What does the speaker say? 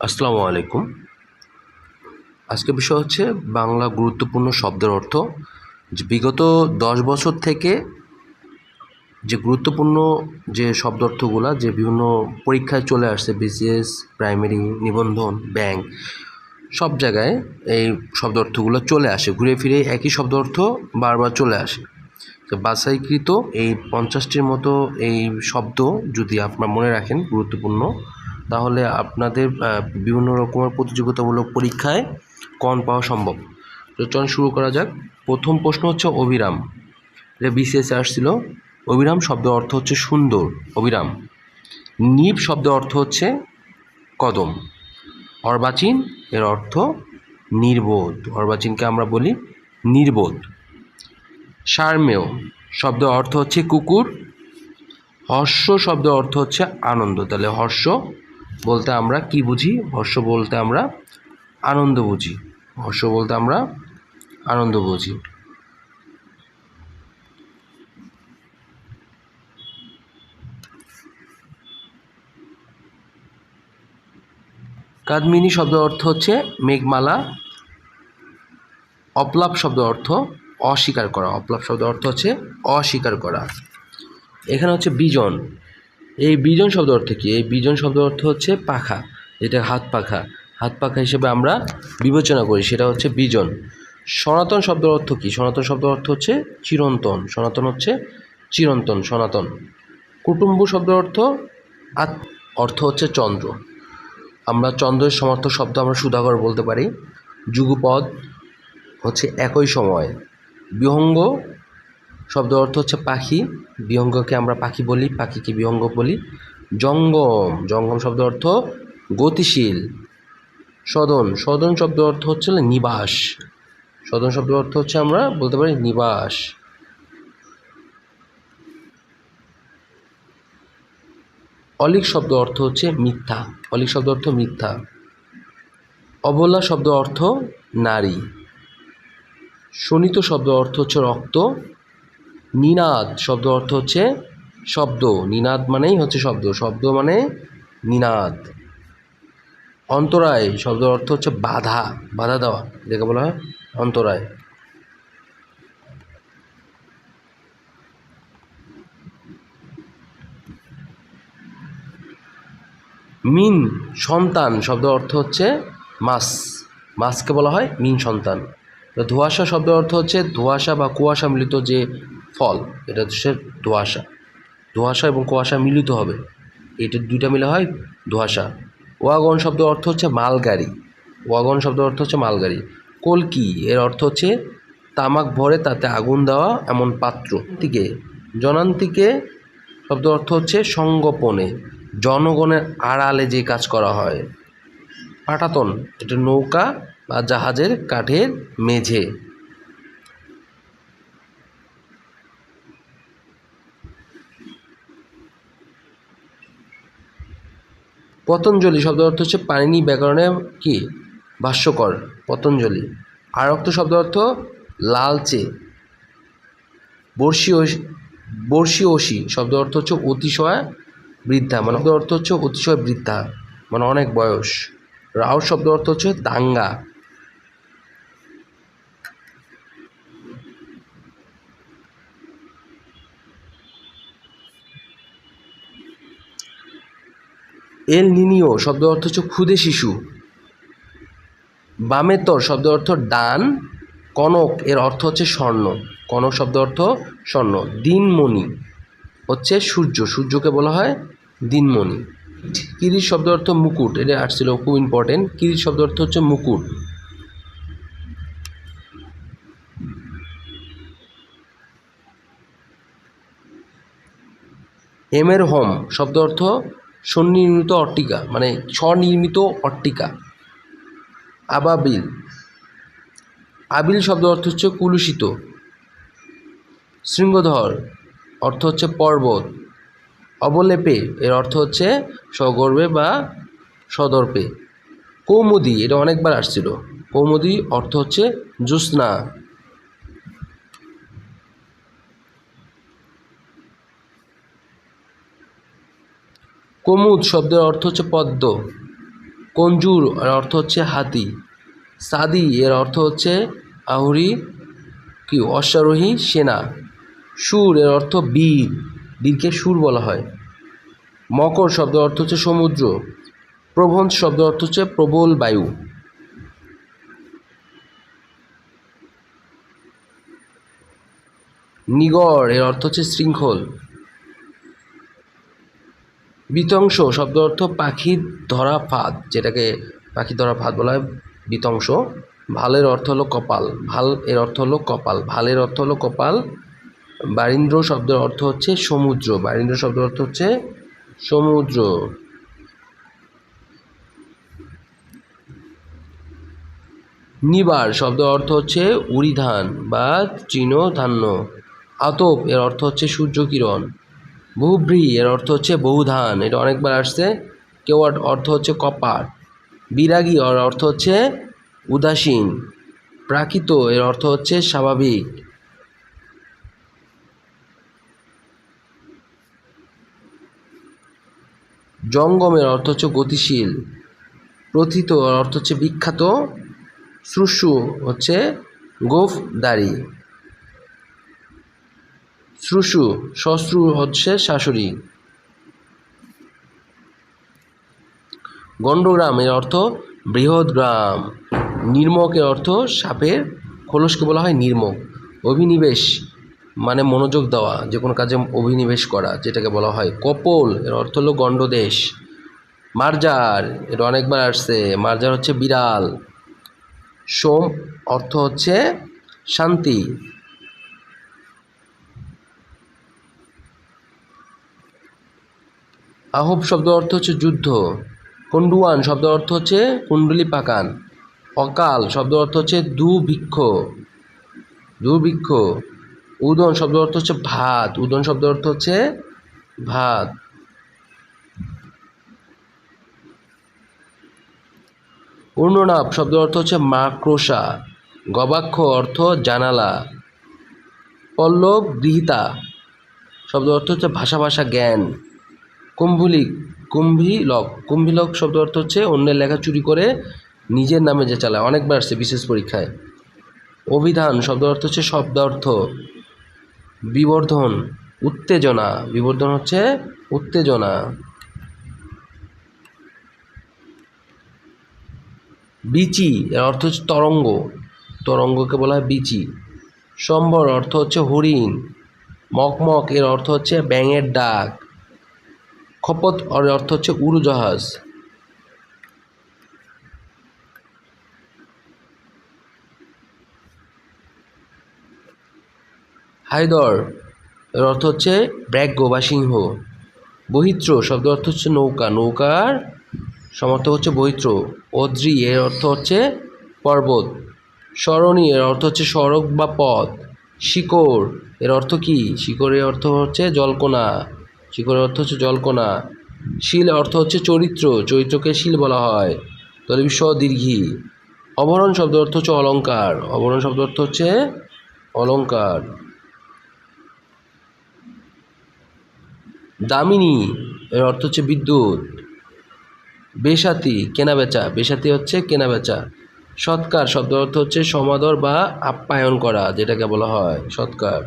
আসসালামু আলাইকুম। আজকের বিষয় হচ্ছে বাংলা গুরুত্বপূর্ণ শব্দের অর্থ বিগত দশ বছর থেকে যে গুরুত্বপূর্ণ যে শব্দ অর্থগুলো, যে বিভিন্ন পরীক্ষায় চলে আসছে, বিসিএস, প্রাইমারি, নিবন্ধন, ব্যাংক, সব জায়গায় এই শব্দ অর্থগুলো চলে আসে, ঘুরে ফিরে একই শব্দ অর্থ বারবার চলে আসে। বাছাইকৃত এই পঞ্চাশটির মতো এই শব্দ যদি আপনার মনে রাখেন গুরুত্বপূর্ণ তাহলে আপনাদের বিভিন্ন রকমের প্রতিযোগিতামূলক পরীক্ষায় কন পাওয়া সম্ভব। তো চলুন শুরু করা যাক। প্রথম প্রশ্ন হচ্ছে অবিরাম। এটা বিসিএসে আসছিল। অবিরাম শব্দের অর্থ হচ্ছে সুন্দর। অবিরাম। নিব শব্দের অর্থ হচ্ছে কদম। অর্বাচীন এর অর্থ নির্বোধ। অর্বাচীনকে আমরা বলি নির্বোধ। সারমেয় শব্দের অর্থ হচ্ছে কুকুর। হর্ষ শব্দের অর্থ হচ্ছে আনন্দ। তাহলে হর্ষ বলতে আমরা কি বুঝি? হর্ষ বলতে আমরা আনন্দ বুঝি। হর্ষ বলতে আমরা আনন্দ বুঝি। কাদমিনী শব্দ অর্থ হচ্ছে মেঘমালা। অপ্লাপ শব্দ অর্থ অস্বীকার করা। অপ্লাপ শব্দ অর্থ হচ্ছে অস্বীকার করা। এখানে হচ্ছে বিজন। এই বিজন শব্দ অর্থ কি? এই বিজন শব্দ অর্থ হচ্ছে পাখা। যেটা হাত পাখা। হাত পাখা হিসেবে আমরা বিবেচনা করি, সেটা হচ্ছে বিজন। সনাতন শব্দ অর্থ কি? সনাতন শব্দ অর্থ হচ্ছে চিরন্তন। সনাতন হচ্ছে চিরন্তন, সনাতন। কুটুম্ব শব্দ অর্থ আত, অর্থ হচ্ছে চন্দ্র। আমরা চন্দ্রের সমর্থক শব্দ আমরা সুধাকর বলতে পারি। যুগপদ হচ্ছে একই সময়। বিহঙ্গ শব্দ অর্থ হচ্ছে পাখি। বিহঙ্গকে আমরা পাখি বলি, পাখিকে বিহঙ্গ বলি। জঙ্গম জঙ্গম শব্দ অর্থ গতিশীল, সদন। সদন শব্দ অর্থ হচ্ছে নিবাস। সদন শব্দ অর্থ হচ্ছে আমরা বলতে পারি নিবাস। অলিক শব্দ অর্থ হচ্ছে মিথ্যা। অলিক শব্দ অর্থ মিথ্যা। অবলা শব্দ অর্থ নারী। শোণিত শব্দ অর্থ হচ্ছে রক্ত। নিনাদ শব্দ অর্থ হচ্ছে শব্দ। নিনাদ মানেই হচ্ছে শব্দ। শব্দ মানে নিনাদ। অন্তরায় শব্দ অর্থ হচ্ছে বাধা বাধা দেওয়া। যেটাকে বলা হয় অন্তরায়। মিন সন্তান শব্দ অর্থ হচ্ছে মাস। মাসকে বলা হয় মিন সন্তান। ধোঁয়াশা শব্দ অর্থ হচ্ছে ধোঁয়াশা বা কুয়াশা মিলিত যে ফল, এটা হচ্ছে ধোঁয়াশা ধোঁয়াশা এবং কুয়াশা মিলিত হবে। এটা দুইটা মিলে হয় ধোঁয়াশা ওয়াগন শব্দ অর্থ হচ্ছে মালগাড়ি। ওয়াগন শব্দ অর্থ হচ্ছে মালগাড়ি। কলকি এর অর্থ হচ্ছে তামাক ভরে তাতে আগুন দেওয়া এমন পাত্র। থেকে জনান্তিকে শব্দ অর্থ হচ্ছে সঙ্গোপনে। জনগণের আড়ালে যে কাজ করা হয়। পাটাতন, এটা নৌকা বা জাহাজের কাঠের মেঝে। পতঞ্জলি শব্দ অর্থ হচ্ছে পানিনি ব্যাকরণে কি? ভাষ্যকর, পতঞ্জলি। আরক্ত শব্দ অর্থ লালচে। বর্ষি বর্ষি ওষি শব্দ অর্থ হচ্ছে অতিশয় বৃদ্ধা। মানে অর্থ হচ্ছে অতিশয় বৃদ্ধা মানে অনেক বয়স। রাউর শব্দ অর্থ হচ্ছে দাঙ্গা। এল নিনিও শব্দ অর্থ হচ্ছে ক্ষুদে শিশু। বামেতর শব্দ অর্থ ডান, কনক এর অর্থ হচ্ছে স্বর্ণ। কনক শব্দ অর্থ স্বর্ণ। দিনমণি হচ্ছে সূর্য, সূর্যকে বলা হয় দিনমণি। কিরিট শব্দ অর্থ মুকুট, এটা আসছিল খুব ইম্পর্টেন্ট কিরিট শব্দ অর্থ হচ্ছে মুকুট। এমের হোম শব্দ অর্থ স্বনির্মিত অট্টিকা মানে স্বনির্মিত অট্টিকা। আবাবিল। আবিল শব্দ অর্থ হচ্ছে কুলুষিত। শৃঙ্গধর, অর্থ হচ্ছে পর্বত। অবলেপে, এর অর্থ হচ্ছে সগর্বে বা সদর্পে। কৌমুদি, এটা অনেকবার আসছিল। কৌমুদি অর্থ হচ্ছে জ্যোৎস্না। কুমুদ শব্দের অর্থ হচ্ছে পদ্ম। কঞ্জুর এর অর্থ হচ্ছে হাতি। সাদি এর অর্থ হচ্ছে আহুরি কি, অশ্বারোহী সেনা। সুর এর অর্থ বীর, বীরকে সুর বলা হয়। মকর শব্দের অর্থ হচ্ছে সমুদ্র। প্রভঞ্চ শব্দের অর্থ হচ্ছে প্রবল বায়ু। নিগড় এর অর্থ হচ্ছে শৃঙ্খল। বিতংশ শব্দ অর্থ পাখি ধরা ফাঁদ, যেটাকে পাখি ধরা ফাঁদ বলা হয়। বিতংশ, ভালের অর্থ হলো কপাল, ভালো এর অর্থ হলো কপাল, ভালের অর্থ হলো কপাল। বারিন্দ্র শব্দের অর্থ হচ্ছে সমুদ্র, বারিন্দ্র শব্দের অর্থ হচ্ছে সমুদ্র। নিবার শব্দের অর্থ হচ্ছে উড়ি ধান বা তৃণ ধান্য আতপ এর অর্থ হচ্ছে সূর্যকিরণ বহুব্রী, এর অর্থ হচ্ছে বহুধান। এটা অনেকবার আসছে। কেউ অর্থ হচ্ছে কপাট। বিরাগী, এর অর্থ হচ্ছে উদাসীন। প্রাকৃত, এর অর্থ হচ্ছে স্বাভাবিক। জঙ্গমের অর্থ হচ্ছে গতিশীল। প্রথিত অর্থ হচ্ছে বিখ্যাত। শ্রুশু হচ্ছে গোফ দাড়ি শ্রুশু শশ্রু হচ্ছে শাশুড়ি। গণ্ডগ্রাম এর অর্থ বৃহৎ গ্রাম। নির্মক এর অর্থ সাপের খোলসকে বলা হয় নির্মক। অভিনিবেশ মানে মনোযোগ দেওয়া, যে কোনো কাজে অভিনিবেশ করা, যেটাকে বলা হয় কপোল এর অর্থ হলো গণ্ডদেশ। মার্জার এটা অনেকবার আসছে, মার্জার হচ্ছে বিড়াল। সোম অর্থ হচ্ছে শান্তি। আহব শব্দ অর্থ হচ্ছে যুদ্ধ। কন্ডুয়ান শব্দ অর্থ হচ্ছে কুণ্ডলি পাকান অকাল শব্দ অর্থ হচ্ছে দুভিক্ষ দুর্ভিক্ষ। উদন শব্দ অর্থ হচ্ছে ভাত। উদন শব্দ অর্থ হচ্ছে ভাত। পূর্ণনাভ শব্দ অর্থ হচ্ছে মাক্রোশা গবাক্ষ অর্থ জানালা। পল্লব গৃহীতা শব্দ অর্থ হচ্ছে ভাষা ভাষা জ্ঞান। কুম্ভলিক কুম্ভিলক। কুম্ভিলক শব্দ অর্থ হচ্ছে অন্যের লেখা চুরি করে নিজের নামে যে চালায়। অনেকবার আসছে বিশেষ পরীক্ষায়। অভিধান শব্দ অর্থ হচ্ছে শব্দার্থ। বিবর্ধন, উত্তেজনা। বিবর্ধন হচ্ছে উত্তেজনা। বিচি, এর অর্থ হচ্ছে তরঙ্গ। তরঙ্গকে বলা হয় বিচি। সম্বর অর্থ হচ্ছে হরিণ। মকমক, এর অর্থ হচ্ছে ব্যাঙের ডাক। খপত অর্থ হচ্ছে উড়োজাহাজ। হায়দর এর অর্থ হচ্ছে ব্র্যাগ্য বা সিংহ। বহিত্র শব্দ অর্থ হচ্ছে নৌকা। নৌকার সমর্থক হচ্ছে বহিত্র। অদ্রি এর অর্থ হচ্ছে পর্বত। সরণী এর অর্থ হচ্ছে সড়ক বা পথ। শিকড় এর অর্থ কি? শিকড়ের অর্থ হচ্ছে জলকোনা শিকড়ের অর্থ হচ্ছে জলকোনা শিল অর্থ হচ্ছে চরিত্র, চরিত্রকে শিল বলা হয়। তবে স দীর্ঘী। অভরণ শব্দ অর্থ হচ্ছে অলংকার অভরণ শব্দ অর্থ হচ্ছে অলঙ্কার। দামিনী এর অর্থ হচ্ছে বিদ্যুৎ। বেসাতি কেনাবেচা। বেসাতি হচ্ছে কেনাবেচা। সৎকার শব্দ অর্থ হচ্ছে সমাদর বা আপ্যায়ন করা, যেটাকে বলা হয় সৎকার।